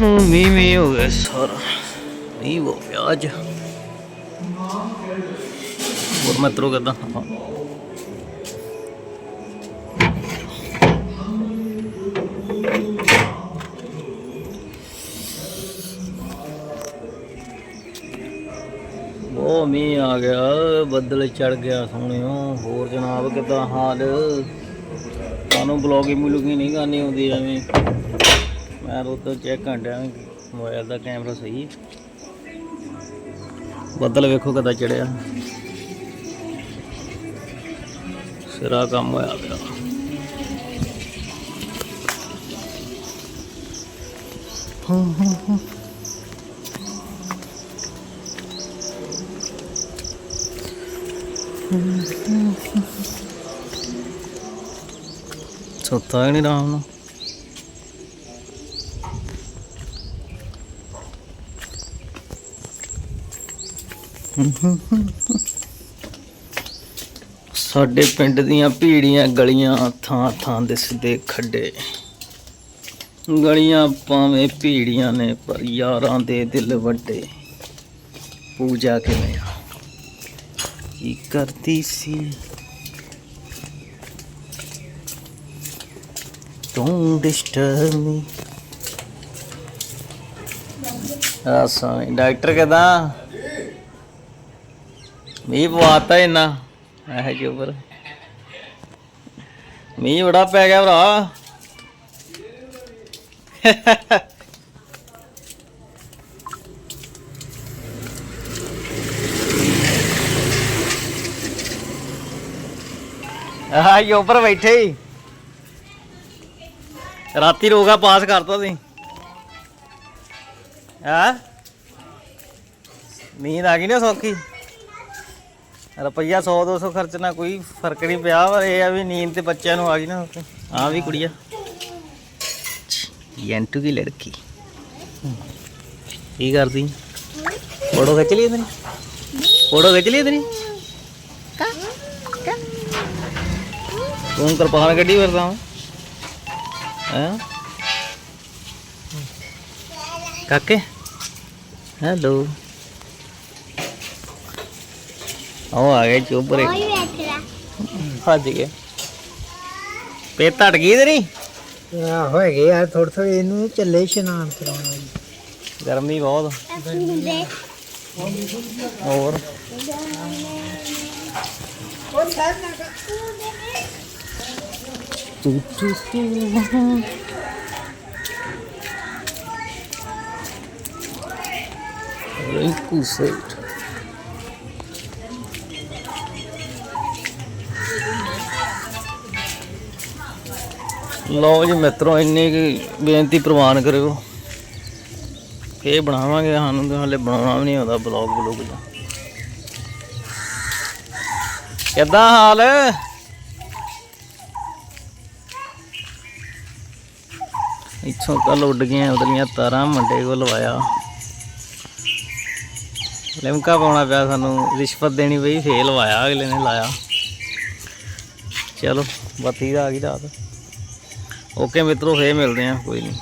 ਮੀਂਹ ਮੀਂਹ ਹੋ ਗਿਆ ਸਾਰਾ। ਮੀਂਹ ਹੋ ਗਿਆ ਅੱਜ। ਹੋਰ ਮਤਰੋ ਕਰਦਾ ਉਹ ਮੀਂਹ ਆ ਗਿਆ, ਬੱਦਲ ਚੜ ਗਿਆ ਸੋਹਣਿਓ। ਹੋਰ ਜਨਾਬ ਕਿਦਾਂ ਹਾਲ? ਤੁਹਾਨੂੰ ਬਲੌਗਿੰਗ ਮਿਲੂਗੀ ਨਹੀਂ ਕਰਨੀ ਆਉਂਦੀ ਐਵੇਂ। ਮੈਂ ਰੋਤ ਚੈੱਕ ਕਰ ਰਿਹਾ ਮੋਬਾਈਲ ਦਾ ਕੈਮਰਾ ਸਹੀ। ਹੈ। ਬੱਦਲ ਵੇਖੋ ਕਿਦਾਂ ਚੜਿਆ। ਸਿਰਾ ਕੰਮ ਹੋਇਆ ਪਿਆ। ਸੁੱਤਾ ਨਹੀਂ ਆਰਾਮ ਨੂੰ ਸਾਡੇ ਪਿੰਡ ਦੀਆਂ ਭੀੜੀਆਂ ਗਲੀਆਂ ਥਾਂ ਥਾਂ ਦਿਸਦੇ ਖੱਡੇ। ਗਲੀਆਂ ਭਾਵੇਂ ਭੀੜੀਆਂ ਨੇ, ਪਰ ਯਾਰਾਂ ਦੇ ਦਿਲ ਵੱਡੇ। ਪੂਜਾ ਕਿਵੇਂ ਆ? ਕੀ ਕਰਦੀ ਸੀ? Don't disturb me. ਆ ਸਾਈ ਡਾਕਟਰ ਕਹਦਾ ਮੀਂਹ ਪਵਾਤਾ ਇੰਨਾ, ਇਹ ਜੋ ਪਰ ਮੀਂਹ ਬੜਾ ਪੈ ਗਿਆ ਭਰਾ। ਆਹ ਜੋ, ਉੱਪਰ ਬੈਠੇ ਹੀ। ਰਾਤੀ ਰੋਗਾ ਪਾਸ ਕਰਤਾ ਸੀ। ਹਾਂ? ਨੀਂਦ ਆ ਗਈ ਨਾ ਸੌਖੀ। ਰੁਪਈਆ 100 200 ਖਰਚਣਾ ਕੋਈ ਫ਼ਰਕ ਨਹੀਂ ਪਿਆ ਪਰ ਇਹ ਆ ਵੀ ਨੀਂਦ ਤੇ ਬੱਚਿਆਂ ਨੂੰ ਆ ਗਈ ਨਾ ਆ ਵੀ ਕੁੜੀਆ। ਯੈਂਟੂ ਕੀ ਲੜਕੀ? ਕੀ ਕਰਦੀ? ਫੋਟੋ ਖਿੱਚ ਲਈ ਤੇਰੀ ਫੋਟੋ ਖਿੱਚ ਲਈ ਤੇਰੀ ਤੂੰ ਕਿਰਪਾਨ ਕੱਢੀ ਫਿਰਦਾ ਹੈ? ਕਾਕੇ? ਹੈਲੋ। ਆਓ ਆ ਗਏ ਚੋਬਰੇ ਭੱਜ ਗਏ। ਪੇ ਟਟ ਗਈ ਤੇਰੀ? ਆ ਹੋਏਗੇ ਯਾਰ ਥੋੜੇ ਥੋੜੇ ਇਹਨੂੰ ਚੱਲੇ ਇਸ਼ਨਾਨ ਕਰਾਉਣਾ ਗਰਮੀ ਬਹੁਤ। ਹੋਰ? ਤੂ ਤੂ ਤੂ। ਰਿੰਕੂ ਸੇਠ ਲਓ ਜੀ ਮਿੱਤਰੋ, ਇੰਨੀ ਕੁ ਬੇਨਤੀ ਪ੍ਰਵਾਨ ਕਰਿਓ। ਇਹ ਬਣਾਵਾਂਗੇ, ਸਾਨੂੰ ਤਾਂ ਹਾਲੇ ਬਣਾਉਣਾ ਵੀ ਨਹੀਂ ਆਉਂਦਾ ਬਲੌਗ ਬਲੌਗ ਦਾ ਕਿੱਦਾਂ ਹਾਲ? ਇੱਥੋਂ ਕੱਲ ਉੱਡ ਗਈਆਂ ਉਧਰੀਆਂ ਤਾਰਾਂ, ਮੰਡੇ ਕੋਲ ਲਵਾਇਆ। ਲਿਮਕਾ ਪਾਉਣਾ ਪਿਆ ਸਾਨੂੰ, ਰਿਸ਼ਵਤ ਦੇਣੀ ਪਈ, ਫੇਰ ਲਵਾਇਆ, ਅਗਲੇ ਨੇ ਲਾਇਆ। ਚਲੋ ਬੱਤੀ ਦਾ ਆ ਗਈ ਰਾਤ। ਓਕੇ ਮਿੱਤਰੋ ਫੇਰ ਮਿਲਦੇ ਆ ਕੋਈ ਨਹੀਂ।